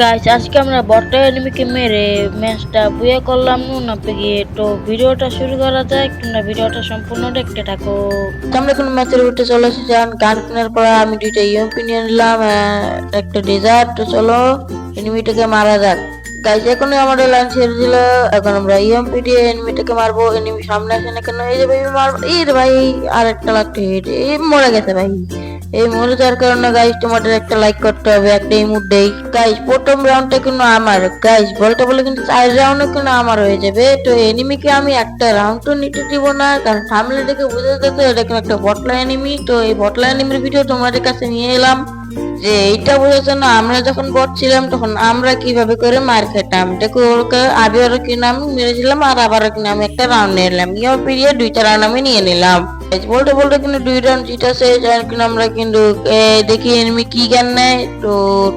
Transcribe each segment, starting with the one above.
Guys আজকে আমরা বট্টা এনিমিকে মেরে ম্যাচটা বুয়ে করলাম। না, পেয়ে তো ভিডিওটা শুরু করা যায়। তোমরা ভিডিওটা সম্পূর্ণ দেখতে থাকো। আমরা কোনো ম্যাচের উঠে চলে এসেছি গান কেনার পর আমি দুইটা ইউএমপি নিয়ে নিলাম একটা ডেজার্ট তো চলো এনিমিটাকে মারা যাক। গাইস এখন আমাদের লাইন ছেড়ে দিল। এখন আমরা ইএমপি দিয়ে এনিমিটাকে মারবো। এনিমি সামনে আসে না কেন? এই যে ভাই মারবো এই রে ভাই আর একটা লাগতে এই মরে গেছে ভাই। এই মরে যাওয়ার কারণে গাইস তোমাদের একটা লাইক করতে হবে, একটা ইমোট দেই গাইস প্রথম রাউন্ডটা কিন্তু আমার গাইস বলতে বলে কিন্তু চার রাউন্ডে কিন্তু আমার হয়ে যাবে। তো এনিমিকে আমি একটা রাউন্ড তো নিতে দিব না, কারণ সামনে দেখে বুঝে যেতে এটা কিন্তু একটা বটলা এনিমি তো এই বটলা এনিমির ভিডিও তোমাদের কাছে নিয়ে এলাম, যে এইটা বুঝেছে না, আমরা যখন বট ছিলাম, তখন আমরা কীভাবে করে মার খেতাম। দেখো, ওকে আবারও কিনা আমি মেরেছিলাম, আর আবারও কিনা আমি একটা রাউন্ড নিয়ে নিলাম ইয়ে পিরিয়ড দুইটা রাউন্ড আমি নিয়ে নিলাম। এই বলতে বলতে কিন্তু দুই রাউন্ড জিতেছে যার কিন্তু আমরা কিন্তু দেখি এনিমি কি গান নেয়। তো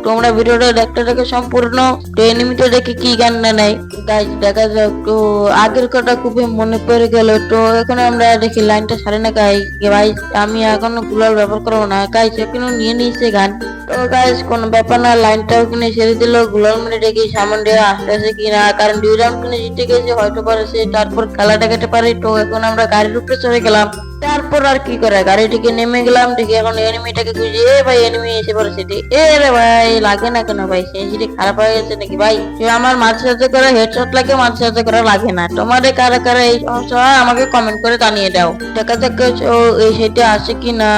তোমরা ভিডিওটা দেখতে দেখে সম্পূর্ণ, তো এনিমিটা দেখে কি গান না নেয়। গাইজ দেখা যাক, তো আগের কথা খুবই মনে পড়ে গেল। তো এখন আমরা দেখি লাইনটা সারে না গাই ভাই আমি এখনও কুলার ব্যবহার করব না। গাইজ এখনও নিয়ে নিয়েছে গান। তো গাইজ কোনো ব্যাপার না লাইনটাও কিনে ছেড়ে দিল গুলাল মানে দেখি সামনে আসতেছে কিনা। কারণ দুই রাউন্ড কিনে জিতে গেছে, হয়তো পারে সে, তারপর খেলা দেখাতে পারে। তো এখন আমরা গাড়ির উপরে চলে গেলাম। তারপর আর কি করে? গাড়ি থেকে নেমে গেলাম, দেখি এখন এনিমিটাকে খুঁজে, এ ভাই এনিমি এসে পড়েছে রে। এ রে ভাই, লাগে না কেন ভাই? সেন্সিটি খারাপ হয়ে গেছে নাকি ভাই? তুই আমার মাঝে সাথে করে হেডশট লাগে, মাঝে সাথে করে লাগে না। তোমাদের কারা কারা এই সমস্যা হয়, আমাকে কমেন্ট করে জানিয়ে দাও। দেখা যাক এই সেটে আছে কি না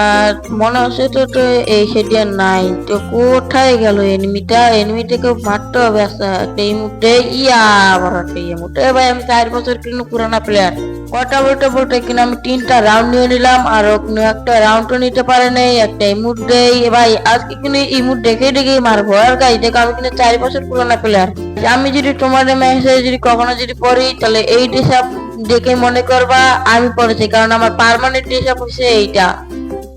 মনে হচ্ছে তো তো এই সেটে নাই। তো কোথায় গেল এনিমিটা এনিমিটাকে মারতে হবে আস্তে আস্তে এই মুহূর্তে ইয়া, আবার একটা এই মুহূর্তে ভাই আমি চার বছর কিন্তু পুরানা প্লেয়ার কথা বলতে বলতে কিনা আমি তিনটা রাউন্ড নিয়ে নিলাম, আর ওখানে একটা রাউন্ডও নিতে পারে নাই, একটা ইমুট দেই। ভাই, আজকে কিন্তু ইমুট দেখে দেখেই মারবো। আর গাই দেখো, আমি কিন্তু চার বছর পুরোনো প্লেয়ার আমি যদি তোমাদের মেসেজ যদি কখনো যদি পড়ি, তাহলে এই ডিসাপ দেখে মনে করবা, আমি পড়েছি। কারণ আমার পার্মানেন্ট ডিসাপ হচ্ছে এইটা।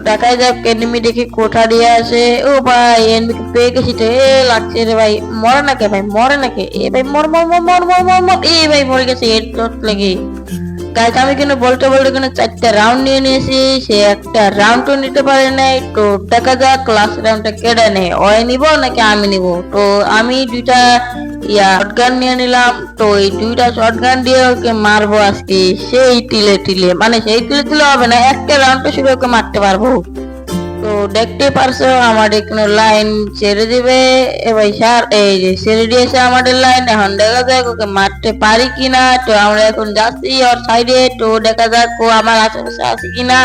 দেখা যাক এনিমি দেখি কোঠা দিয়ে আছে ও ভাই এনিমিকে পেয়ে গেছি তো এ লাগছে রে ভাই। মরে না কে ভাই, মরে না কে? এ ভাই, মর মর মর মর মর মর মর। এ ভাই, মরে গেছে হেড লেগে গাইস আমি কিন্তু বলতে বলতে কিন্তু চারটা রাউন্ড নিয়ে নিয়েছি। সে একটা রাউন্ডও নিতে পারে নাই। তো দেখা যাক লাস্ট রাউন্ডটা কেটে নেই ওই নিব নাকি আমি নিব? তো আমি দুইটা ইয়া শটগান নিয়ে নিলাম। তো এই দুইটা শটগান দিয়ে ওকে মারবো আজকে। সেই তিলে তিলে মানে সেই তিলে তিলে হবে না, একটা রাউন্ডে শুধু ওকে মারতে পারব। তো দেখতে পারছ, আমার এখানে লাইন ছেড়ে দিবে। এ ভাই স্যার এই যে ছেড়ে দিয়েছে আমাদের লাইন এখন দেখা যাক ওকে মারতে পারি কিনা। তো আমরা এখন যাচ্ছি ওর সাইডে তো দেখা যাক ও আমার আশেপাশে আছে কিনা।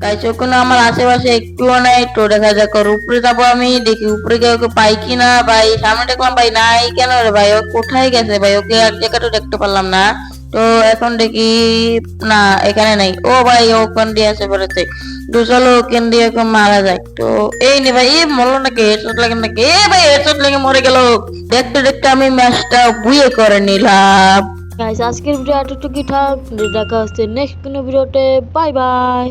তাই কোনো আমার আশেপাশে একটুও নাই তো দেখা যাক উপরে যাব আমি, দেখি উপরে গিয়ে ওকে পাই কিনা ভাই সামনে দেখলাম ভাই নাই কেন রে ভাই? ও কোথায় গেছে ভাই? ওকে এক জায়গাটা দেখতে পারলাম না। তো এখন দেখি, না, এখানে নাই। ও ভাই, ও ওখান দিয়ে আসে পড়েছে তো চলো, ওখান দিয়ে ওকে মারা যায় তো এই নে ভাই, এ মরলো নাকি? হেডশট লাগে নাকি? এ ভাই হেডশট লেগে মরে গেল। দেখতে দেখতে আমি ম্যাচটা বুয়ে করে নিলাম। গাইস আজকের ভিডিও এতটুকুই থাক। দেখা হচ্ছে নেক্সট কোনো ভিডিওতে বাই বাই